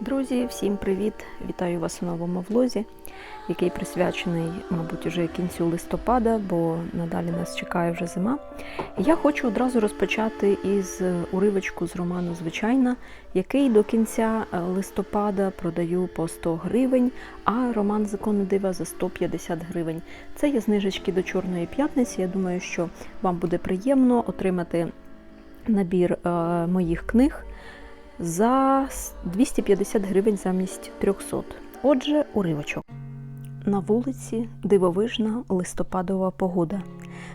Друзі, всім привіт! Вітаю вас у новому влозі, який присвячений, мабуть, уже кінцю листопада, бо надалі нас чекає вже зима. Я хочу одразу розпочати із уривочку з роману Звичайна, який до кінця е, листопада продаю по 100 гривень, а роман Закони дива за 150 гривень. Це є знижечки до Чорної п'ятниці. Я думаю, що вам буде приємно отримати набір е, моїх книг за 250 гривень замість 300. Отже, уривочок. На вулиці дивовижна листопадова погода,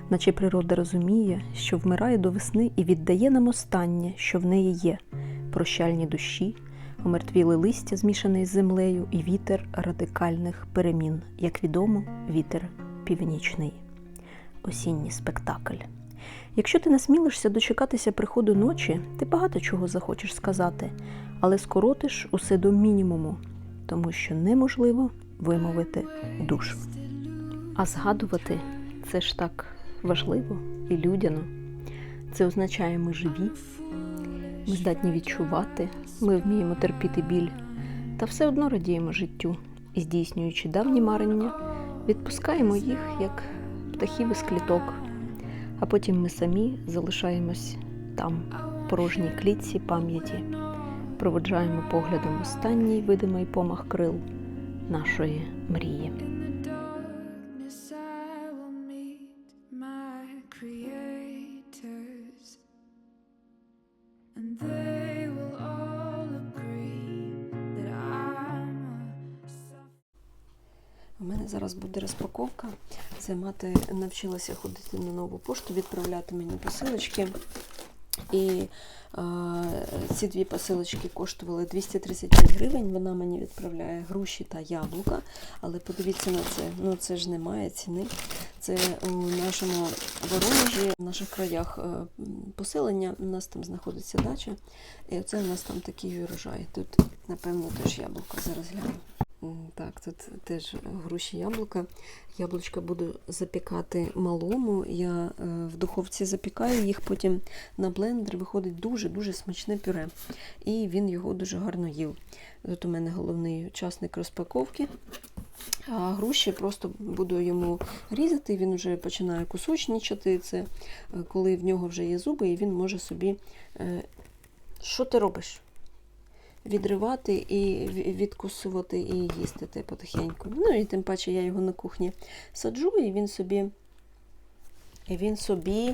наче природа розуміє, що вмирає до весни і віддає нам останнє, що в неї є прощальні душі, омертвіле листя, змішане з землею, і вітер радикальних перемін, як відомо, вітер північний. Осінній спектакль. Якщо ти насмілишся дочекатися приходу ночі, ти багато чого захочеш сказати, але скоротиш усе до мінімуму, тому що неможливо вимовити душу. А згадувати це ж так важливо і людяно. Це означає, ми живі, ми здатні відчувати, ми вміємо терпіти біль, та все одно радіємо життю і, здійснюючи давні марення, відпускаємо їх як птахів із кліток а потім ми самі залишаємось там, в порожній клітці пам'яті, проводжаємо поглядом останній видимий помах крил нашої мрії. Мене зараз буде розпаковка. Це мати навчилася ходити на нову пошту, відправляти мені посилочки. І е, ці дві посилочки коштували 235 гривень. Вона мені відправляє груші та яблука. Але подивіться на це, ну це ж немає ціни. Це у нашому Воронежі, в наших краях е, поселення. У нас там знаходиться дача. І оце у нас там такий урожай. Тут, напевно, теж яблука. Зараз гляну. Так, тут теж груші яблука. Яблучка буду запікати малому. Я е, в духовці запікаю їх, потім на блендер виходить дуже-дуже смачне пюре. І він його дуже гарно їв. Тут у мене головний учасник розпаковки. А груші просто буду йому різати, він вже починає кусочнічати. Це е, коли в нього вже є зуби, і він може собі. е, Що ти робиш? Відривати і відкусувати і їсти потихеньку. Ну і тим паче я його на кухні саджу, і він собі. І він собі.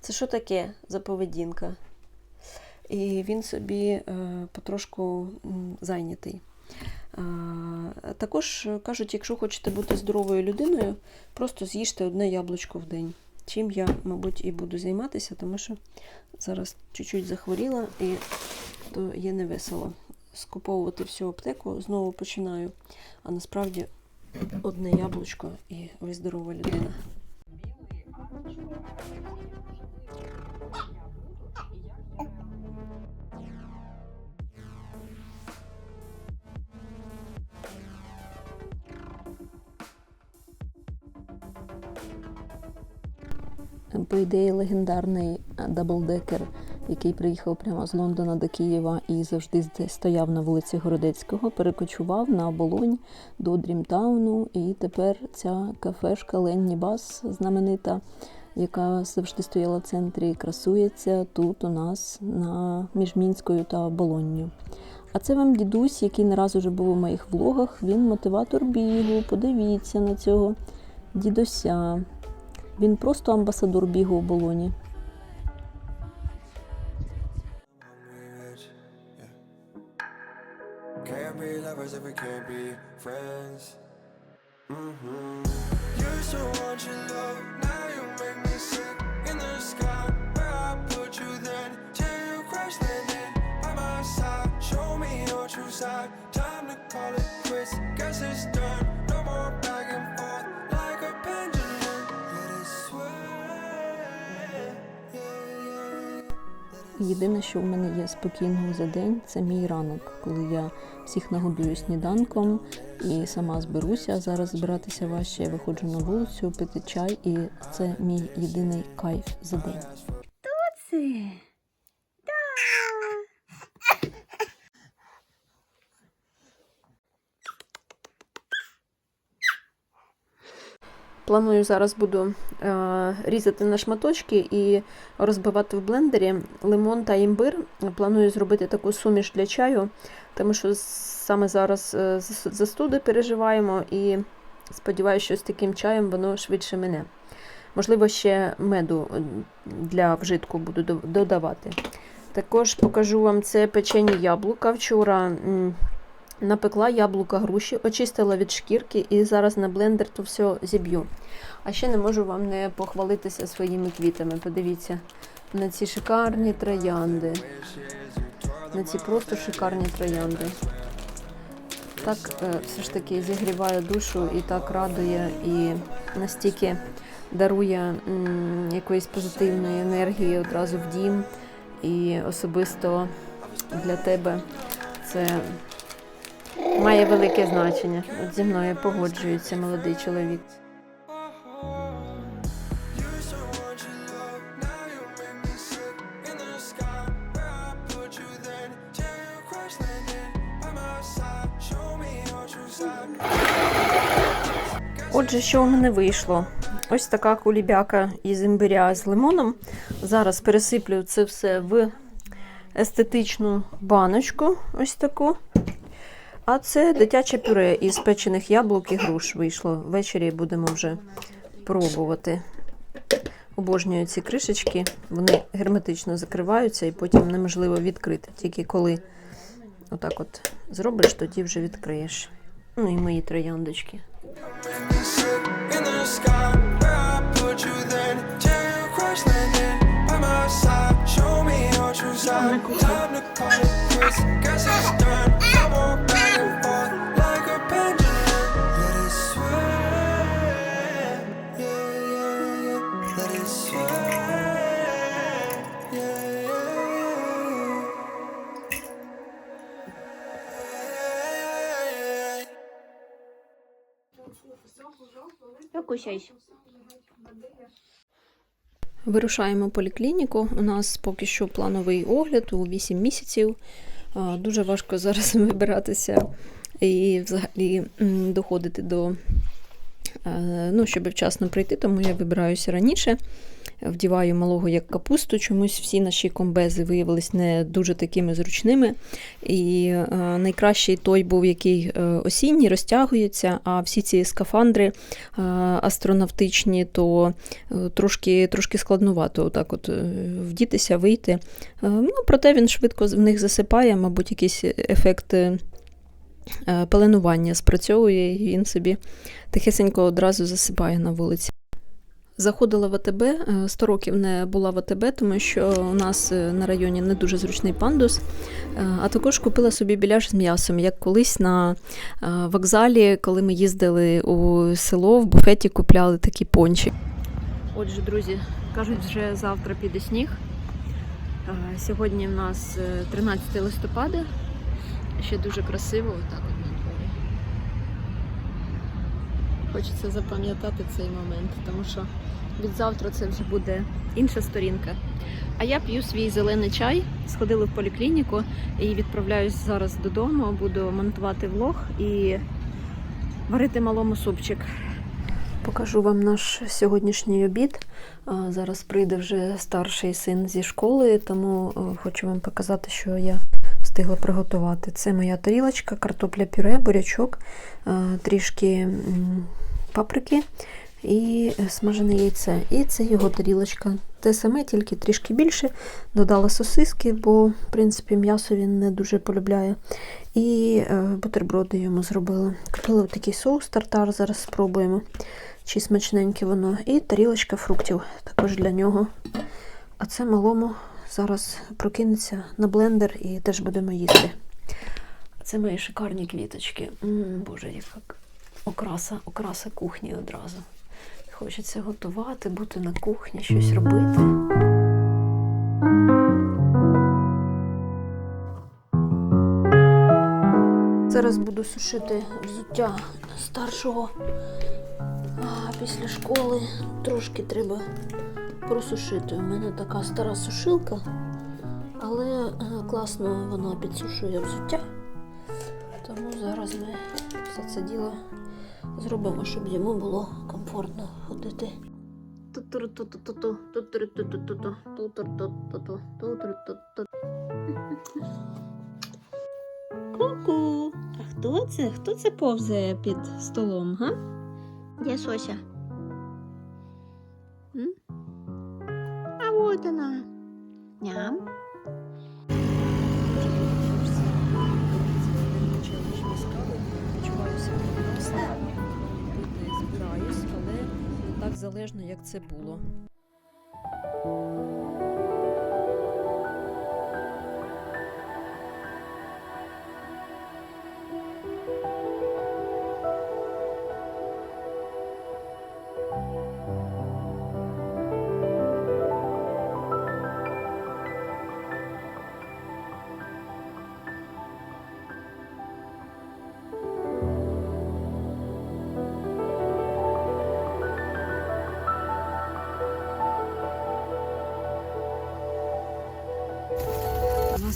Це що таке за поведінка? І він собі е, потрошку зайнятий. А, також кажуть, якщо хочете бути здоровою людиною, просто з'їжте одне яблучко в день. Чим я, мабуть, і буду займатися, тому що зараз чуть-чуть захворіла і то є невесело. Скуповувати всю аптеку знову починаю. А насправді одне яблучко і ви здорова людина. По ідеї, легендарний даблдекер, який приїхав прямо з Лондона до Києва і завжди стояв на вулиці Городецького, перекочував на оболонь до Дрімтауну. І тепер ця кафешка Ленні Бас знаменита, яка завжди стояла в центрі, красується тут у нас на між Мінською та Болонню. А це вам дідусь, який не раз уже був у моїх влогах. Він мотиватор бігу. Подивіться на цього дідуся. Він просто амбасадор бігу у болоні. Side. Time to call it quits. Guess it's done. No more back and forth like a pendulum. Let it sway. Єдине, що в мене є спокійного за день, це мій ранок, коли я всіх нагодую сніданком і сама зберуся. Зараз збиратися важче. Я виходжу на вулицю, пити чай, і це мій єдиний кайф за день. це? Планую зараз буду е, різати на шматочки і розбивати в блендері лимон та імбир. Планую зробити таку суміш для чаю, тому що саме зараз е, застуди переживаємо і сподіваюся, що з таким чаєм воно швидше мене. Можливо, ще меду е, для вжитку буду додавати. Також покажу вам це печені яблука. Вчора напекла яблука груші, очистила від шкірки і зараз на блендер то все зіб'ю. А ще не можу вам не похвалитися своїми квітами. Подивіться на ці шикарні троянди. На ці просто шикарні троянди. Так е, все ж таки зігріває душу і так радує, і настільки дарує м, якоїсь позитивної енергії одразу в дім. І особисто для тебе це має велике значення. От зі мною погоджується молодий чоловік. Отже, що в мене вийшло? Ось така кулібяка із імбиря з лимоном. Зараз пересиплю це все в естетичну баночку. Ось таку. А це дитяче пюре із печених яблук і груш вийшло. Ввечері будемо вже пробувати. Обожнюю ці кришечки, вони герметично закриваються і потім неможливо відкрити. Тільки коли отак от зробиш, тоді вже відкриєш. Ну і мої трояндочки. Вирушаємо в поліклініку. У нас поки що плановий огляд у 8 місяців. Дуже важко зараз вибиратися і взагалі доходити до ну, щоб вчасно прийти, тому я вибираюся раніше. Вдіваю малого як капусту. Чомусь всі наші комбези виявились не дуже такими зручними. І е, найкращий той був, який е, осінній, розтягується, а всі ці скафандри е, астронавтичні, то е, трошки, трошки складнувато отак от е, вдітися, вийти. Е, Ну, проте він швидко в них засипає, мабуть, якийсь ефект е, е, пеленування спрацьовує, і він собі тихесенько одразу засипає на вулиці. Заходила в АТБ, е, 100 років не була в АТБ, тому що у нас е, на районі не дуже зручний пандус. Е, А також купила собі біляш з м'ясом, як колись на е, вокзалі, коли ми їздили у село, в буфеті купляли такі пончі. Отже, друзі, кажуть, вже завтра піде сніг. Е, Сьогодні в нас е, 13 листопада. Ще дуже красиво, отак от на дворі. Хочеться запам'ятати цей момент, тому що від завтра це вже буде інша сторінка. А я п'ю свій зелений чай, сходила в поліклініку і відправляюсь зараз додому. Буду монтувати влог і варити малому супчик. Покажу вам наш сьогоднішній обід. Зараз прийде вже старший син зі школи, тому е, хочу вам показати, що я встигла приготувати. Це моя тарілочка, картопля пюре, бурячок, е, трішки паприки і смажене яйце. І це його тарілочка. Те саме, тільки трішки більше. Додала сосиски, бо, в принципі, м'ясо він не дуже полюбляє. І е, бутерброди йому зробила. Купила такий соус тартар, зараз спробуємо, чи смачненьке воно. І тарілочка фруктів також для нього. А це малому зараз прокинеться на блендер і теж будемо їсти. Це мої шикарні квіточки. м Боже, яка окраса, окраса кухні одразу. Хочеться готувати, бути на кухні, щось робити. Зараз буду сушити взуття старшого а, після школи. Трошки треба просушити. У мене така стара сушилка, але е, класно вона підсушує взуття. Тому зараз ми все це діло зробимо, щоб йому було комфортно ходити. Ку-ку. А хто це? Хто це повзає під столом, га? Де Сося? А. Ням. Збираюсь, але не так залежно, як це було.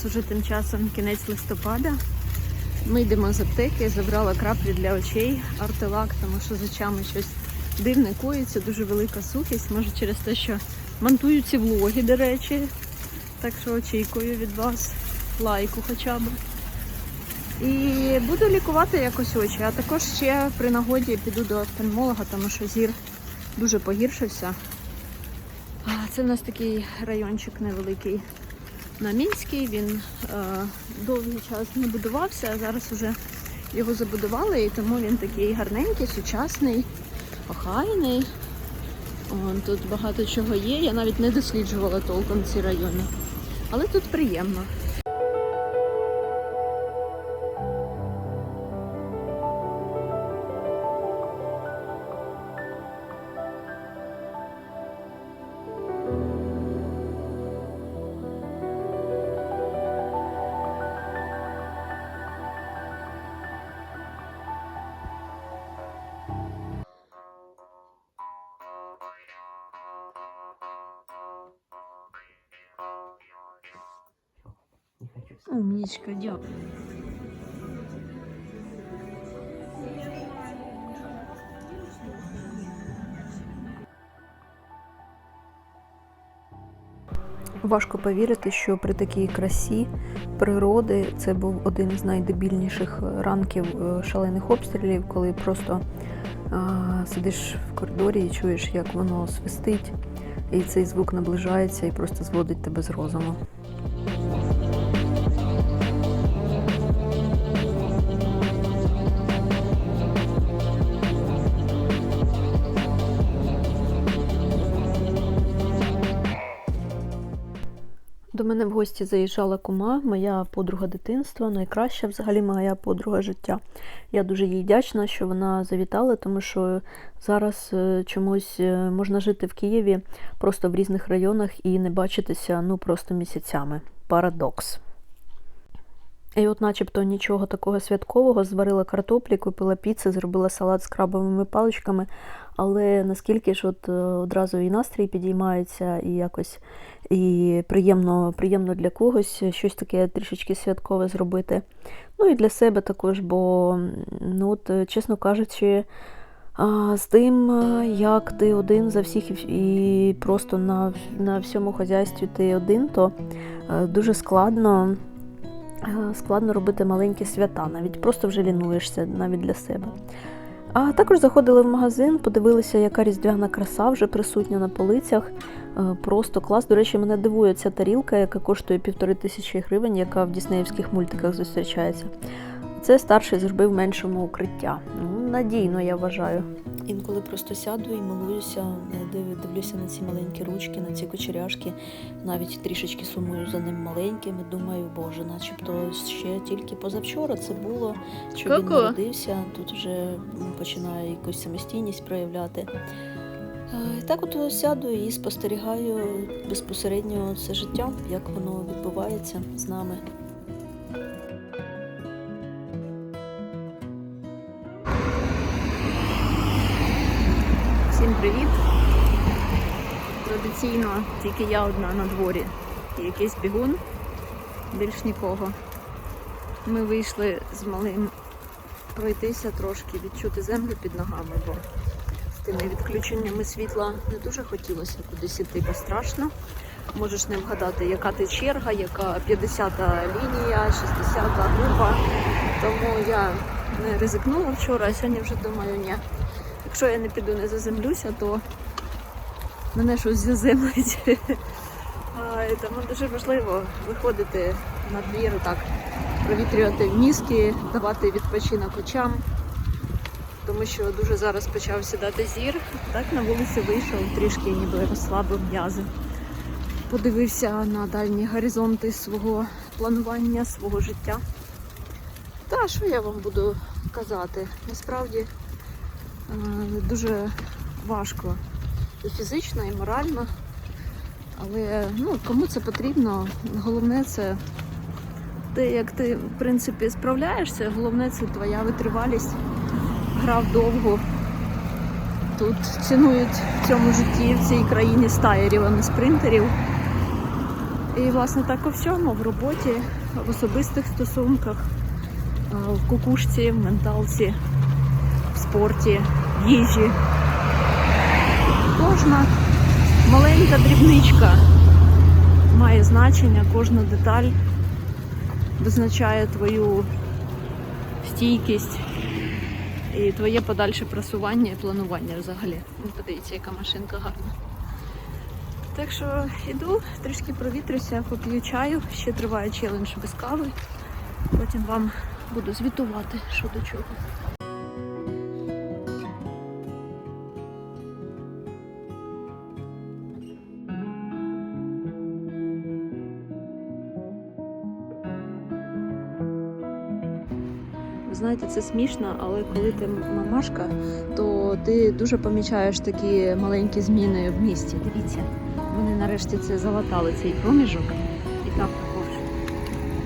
Уже тим часом кінець листопада. Ми йдемо з аптеки, забрала краплі для очей, артелак, тому що з очами щось дивне коїться, дуже велика сухість. Може через те, що монтую ці влоги, до речі. Так що очікую від вас лайку хоча б. І буду лікувати якось очі, а також ще при нагоді піду до офтальмолога, тому що зір дуже погіршився. Це в нас такий райончик невеликий на Мінській. Він е, довгий час не будувався, а зараз вже його забудували, і тому він такий гарненький, сучасний, охайний. Вон, тут багато чого є. Я навіть не досліджувала толком ці райони. Але тут приємно. Умнічка, дякую. Важко повірити, що при такій красі природи це був один з найдебільніших ранків е, шалених обстрілів, коли просто а, сидиш в коридорі і чуєш, як воно свистить, і цей звук наближається і просто зводить тебе з розуму. Гості заїжджала кума, моя подруга дитинства, найкраща взагалі моя подруга життя. Я дуже їй вдячна, що вона завітала, тому що зараз е, чомусь е, можна жити в Києві просто в різних районах і не бачитися ну просто місяцями. Парадокс. І от начебто нічого такого святкового, зварила картоплі, купила піци, зробила салат з крабовими паличками, але наскільки ж от е, одразу і настрій підіймається, і якось і приємно, приємно для когось щось таке трішечки святкове зробити. Ну і для себе також, бо, ну от, е, чесно кажучи, з тим, е, як ти один за всіх і просто на, на всьому хазяйстві ти один, то дуже складно. Складно робити маленькі свята, навіть просто вже лінуєшся навіть для себе. А також заходили в магазин, подивилися, яка різдвяна краса вже присутня на полицях. Е, Просто клас. До речі, мене дивує ця тарілка, яка коштує півтори тисячі гривень, яка в діснеївських мультиках зустрічається. Це старший зробив меншому укриття. Ну, надійно, я вважаю. Інколи просто сяду і милуюся, е, дивлюся на ці маленькі ручки, на ці кучеряшки, навіть трішечки сумую за ним маленьким і думаю, боже, начебто ще тільки позавчора це було, що він народився, тут вже починає якусь самостійність проявляти. Е, Так от сяду і спостерігаю безпосередньо це життя, як воно відбувається з нами. Привіт! Традиційно тільки я одна на дворі і якийсь бігун, більш нікого. Ми вийшли з малим пройтися трошки, відчути землю під ногами, бо з тими відключеннями світла не дуже хотілося кудись іти, бо страшно. Можеш не вгадати, яка ти черга, яка 50-та лінія, 60-та група. Тому я не ризикнула вчора, а сьогодні вже думаю, ні. Якщо я не піду, не заземлюся, то мене щось заземлить. Тому дуже важливо виходити на двір, так, провітрювати мізки, давати відпочинок очам. Тому що дуже зараз почав сідати зір. Так на вулиці вийшов, трішки ніби розслабив м'язи. Подивився на дальні горизонти свого планування, свого життя. Та що я вам буду казати? Насправді дуже важко і фізично, і морально. Але ну, кому це потрібно, головне це те, як ти в принципі справляєшся, головне це твоя витривалість. Грав довго. Тут цінують в цьому житті, в цій країні стаєрів, а не спринтерів. І власне так у всьому, в роботі, в особистих стосунках, в кукушці, в менталці, спорті, їжі. Кожна маленька дрібничка має значення, кожна деталь визначає твою стійкість і твоє подальше просування і планування взагалі. Ну, Подивіться, яка машинка гарна. Так що йду, трішки провітрюся, поп'ю чаю, ще триває челендж без кави. Потім вам буду звітувати, що до чого. Знаєте, це смішно, але коли ти мамашка, то ти дуже помічаєш такі маленькі зміни в місті. Дивіться, вони нарешті це залатали цей проміжок і так також.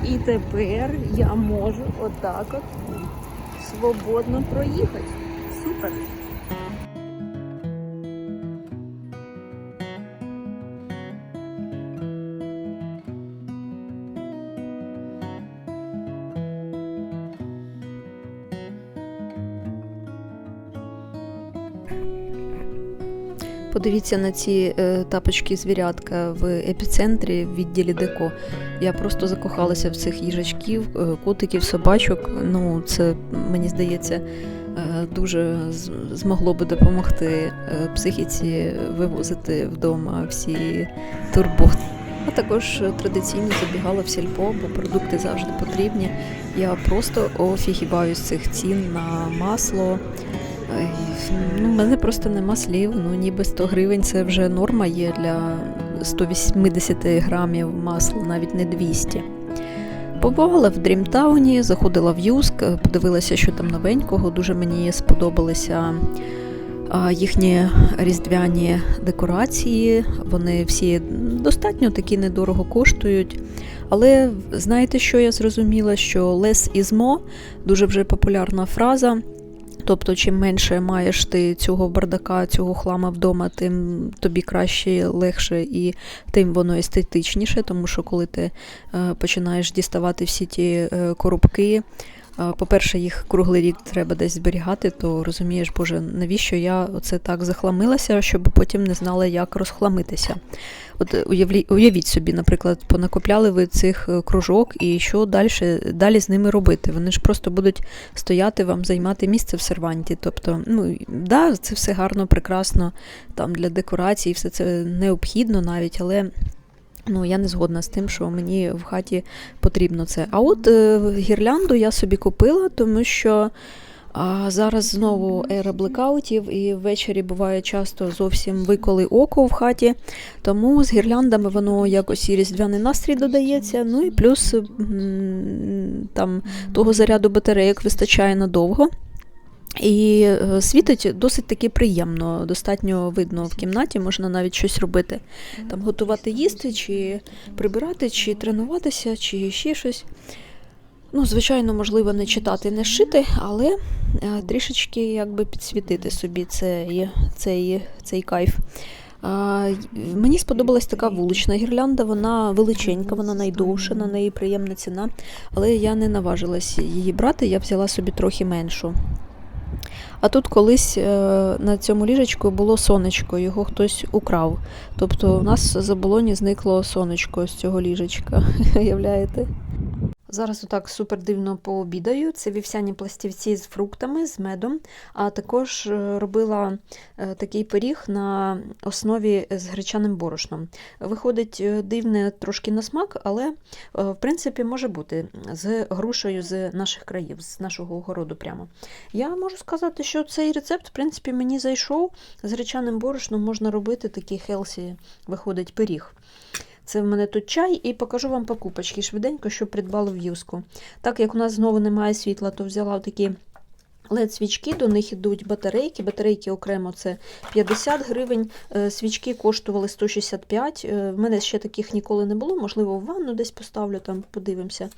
І тепер я можу отак от свободно проїхати. Супер! Подивіться на ці е, тапочки звірятка в епіцентрі в відділі Деко. Я просто закохалася в цих їжачків, е, котиків, собачок. Ну, це мені здається. е, Дуже змогло би допомогти психіці вивозити вдома всі турботи. А також традиційно забігала в сільпо, бо продукти завжди потрібні. Я просто офігіваю з цих цін на масло. Ну, в мене просто нема слів. Ну, ніби 100 гривень це вже норма є для 180 грамів масла, навіть не 200. Побувала в Дрімтауні, заходила в Юск, подивилася, що там новенького. Дуже мені сподобалися їхні різдвяні декорації. Вони всі достатньо такі недорого коштують. Але знаєте, що я зрозуміла? Що is more – дуже вже популярна фраза. Тобто, чим менше маєш ти цього бардака, цього хлама вдома, тим тобі краще, легше і тим воно естетичніше, тому що коли ти е, починаєш діставати всі ті е, коробки, по-перше, їх круглий рік треба десь зберігати, то розумієш, боже, навіщо я оце так захламилася, щоб потім не знала, як розхламитися. От е, уявіть собі, наприклад, понакопляли ви цих е, кружок, і що далі, далі з ними робити? Вони ж просто будуть стояти вам, займати місце в серванті. Тобто, ну да, це все гарно, прекрасно там для декорації, все це необхідно навіть, але. Ну, я не згодна з тим, що мені в хаті потрібно це. А от е, гірлянду я собі купила, тому що а, зараз знову ера блекаутів, і ввечері буває часто зовсім виколи око в хаті. Тому з гірляндами воно якось і різдвяний настрій додається. Ну і плюс там того заряду батарейок вистачає надовго. І е, світить досить таки приємно, достатньо видно в кімнаті, можна навіть щось робити. Там готувати їсти, чи прибирати, чи тренуватися, чи ще щось. Ну, звичайно, можливо, не читати, не шити, але е, трішечки якби підсвітити собі цей, цей, цей кайф. А, Мені сподобалась така вулична гірлянда, вона величенька, вона найдовша, на неї приємна ціна, але я не наважилась її брати, я взяла собі трохи меншу. А тут колись е, на цьому ліжечку було сонечко, його хтось украв. Тобто у нас за заболоні зникло сонечко з цього ліжечка. Уявляєте? Зараз отак супер дивно пообідаю. Це вівсяні пластівці з фруктами, з медом. А також е, робила е, такий пиріг на основі з гречаним борошном. Виходить е, дивне трошки на смак, але в принципі може бути з грушею з наших країв, з нашого огороду прямо. Я можу сказати, що цей рецепт, в принципі, мені зайшов. З гречаним борошном можна робити такий хелсі, виходить пиріг. Це в мене тут чай, і покажу вам покупочки швиденько, що придбала в юску. Так як у нас знову немає світла, то взяла такі led свічки до них йдуть батарейки. Батарейки окремо це 50 гривень. е, Свічки коштували 165. Е, В мене ще таких ніколи не було. Можливо, в ванну десь поставлю, там подивимося.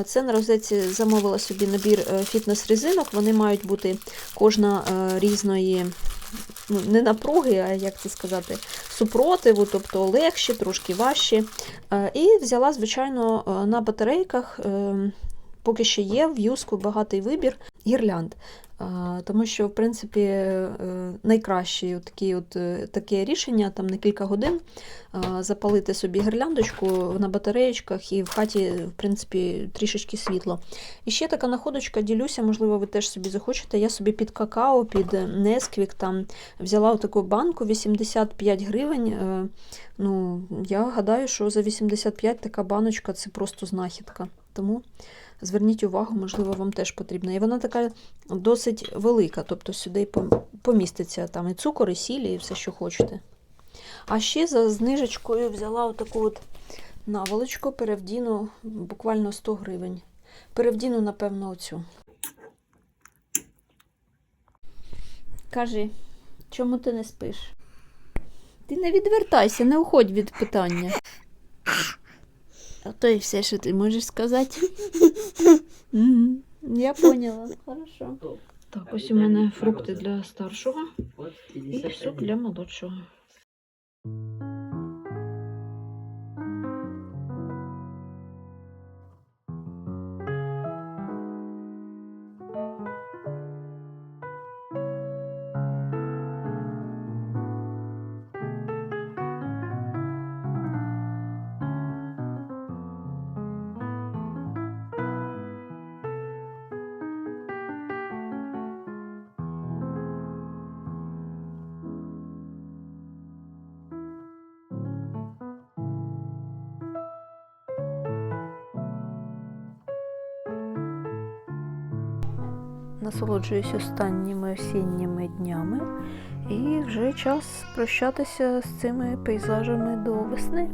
Е, Це на розетці замовила собі набір фітнес-резинок. Вони мають бути кожна різної. Не напруги, а як це сказати, супротиву, тобто легші, трошки важчі. Е, І взяла, звичайно, е, на батарейках, е, поки ще є в юску багатий вибір гірлянд. Тому що, в принципі, е, найкраще такі от, е, таке рішення там на кілька годин запалити собі гірляндочку на батареєчках і в хаті, в принципі, трішечки світло. І ще така находочка, ділюся, можливо, ви теж собі захочете. Я собі під какао, під Несквік там взяла таку банку 85 гривень. Е, Ну, я гадаю, що за 85 така баночка це просто знахідка. Тому зверніть увагу, можливо, вам теж потрібна. І вона така досить велика, тобто сюди поміститься там і цукор, і сіль, і все, що хочете. А ще за знижечкою взяла отаку от наволочку, перевдіну буквально 100 гривень. Перевдіну, напевно, оцю. Кажи, чому ти не спиш? Ти не відвертайся, не уходь від питання. То і все, що ти можеш сказати. Я поняла. Хорошо. Так, ось у мене фрукти для старшого і сук для молодшого. Насолоджуюсь останніми осінніми днями, і вже час прощатися з цими пейзажами до весни.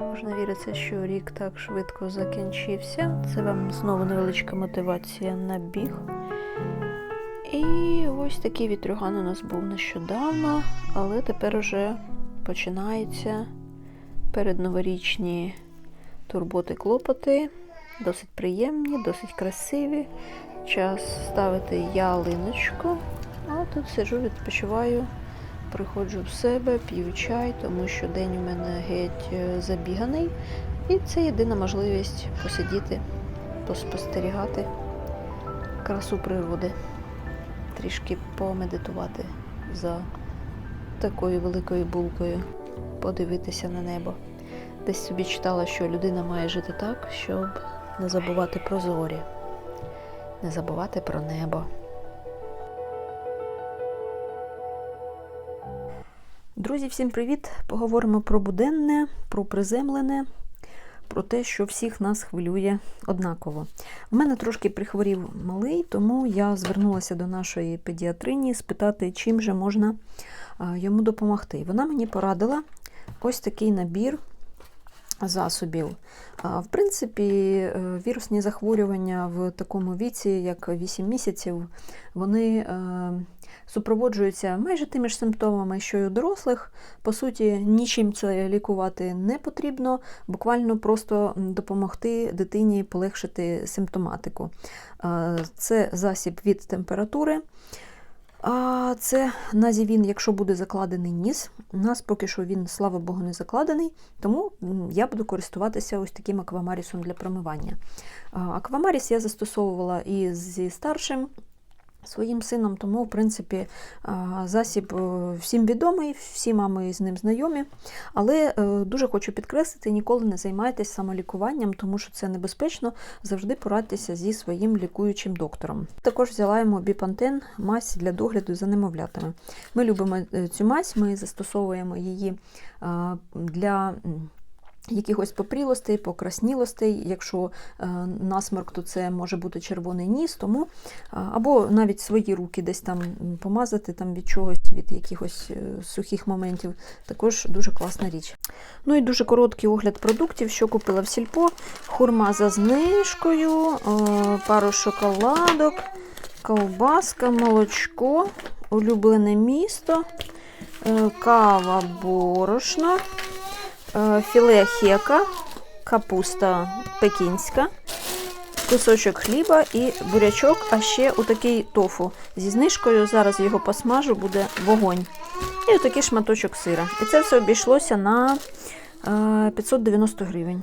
Можна віриться, що рік так швидко закінчився. Це вам знову невеличка мотивація на біг. І ось такий вітрюган у нас був нещодавно, але тепер уже починаються передноворічні турботи клопоти. Досить приємні, досить красиві. Час ставити ялиночку. А тут сиджу, відпочиваю, приходжу в себе, п'ю чай, тому що день у мене геть е, забіганий. І це єдина можливість посидіти, поспостерігати красу природи, трішки помедитувати за такою великою булкою, подивитися на небо. Десь собі читала, що людина має жити так, щоб не забувати про зорі не забувати про небо. Друзі, всім привіт! Поговоримо про буденне, про приземлене, про те, що всіх нас хвилює однаково. В мене трошки прихворів малий, тому я звернулася до нашої педіатрині спитати, чим же можна йому допомогти. Вона мені порадила ось такий набір засобів. В принципі, е, вірусні захворювання в такому віці, як 8 місяців, вони е, супроводжуються майже тими ж симптомами, що й у дорослих. По суті, нічим це лікувати не потрібно, буквально просто допомогти дитині полегшити симптоматику. Це засіб від температури. Це назівін, якщо буде закладений ніс. У нас поки що він, слава Богу, не закладений, тому я буду користуватися ось таким аквамарісом для промивання. Аквамаріс я застосовувала і зі старшим своїм сином, тому, в принципі, засіб е, всім відомий, всі мами з ним знайомі. Але е, дуже хочу підкреслити, ніколи не займайтесь самолікуванням, тому що це небезпечно. Завжди порадьтеся зі своїм лікуючим доктором. Також взяла йому біпантен, мазь для догляду за немовлятами. Ми любимо е, цю мазь, ми застосовуємо її для. Якихось попрілостей, покраснілостей, якщо е, насморк, то це може бути червоний ніс, тому або навіть свої руки десь там помазати там від чогось, від якихось е, сухих моментів. Також дуже класна річ. Ну і дуже короткий огляд продуктів, що купила в сільпо. Хурма за знижкою, е, пару шоколадок, ковбаска, молочко, улюблене місто, е, кава борошно, е, філе хека, капуста пекінська, кусочок хліба і бурячок, а ще отакий тофу зі знижкою. Зараз його посмажу, буде вогонь. І отакий шматочок сира. І це все обійшлося на е, 590 гривень.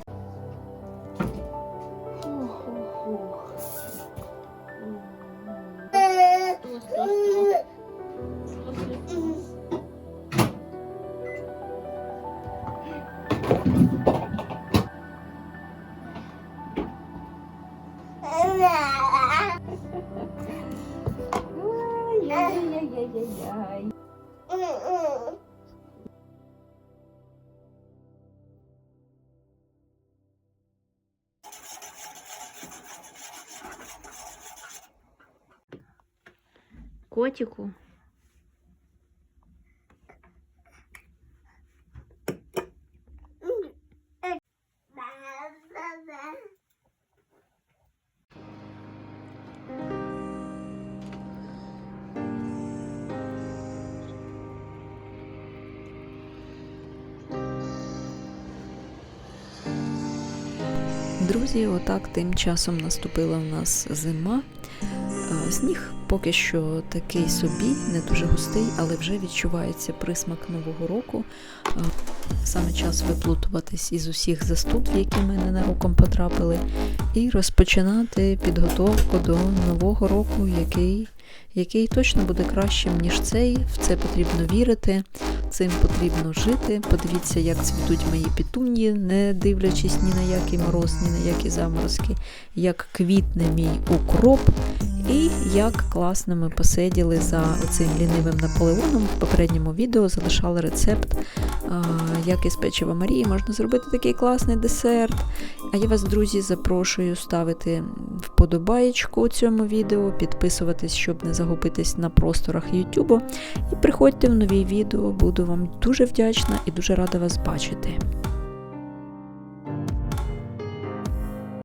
Ой, яяяяяяяй! Котику Друзі, отак тим часом наступила в нас зима. Е, Сніг поки що такий собі, не дуже густий, але вже відчувається присмак нового року. Е, Саме час виплутуватись із усіх заступ, які ми ненароком потрапили, і розпочинати підготовку до нового року, який, який точно буде кращим, ніж цей. В це потрібно вірити, цим потрібно жити. Подивіться, як цвітуть мої пітуньї, не дивлячись ні на який мороз, ні на які заморозки, як квітне мій укроп, і як класно ми посиділи за оцим лінивим Наполеоном. В попередньому відео залишала рецепт, як із печива Марії можна зробити такий класний десерт. А я вас, друзі, запрошую ставити вподобаєчку цьому відео, підписуватись, щоб не загубитись на просторах Ютубу. І приходьте в нові відео, вам дуже вдячна і дуже рада вас бачити.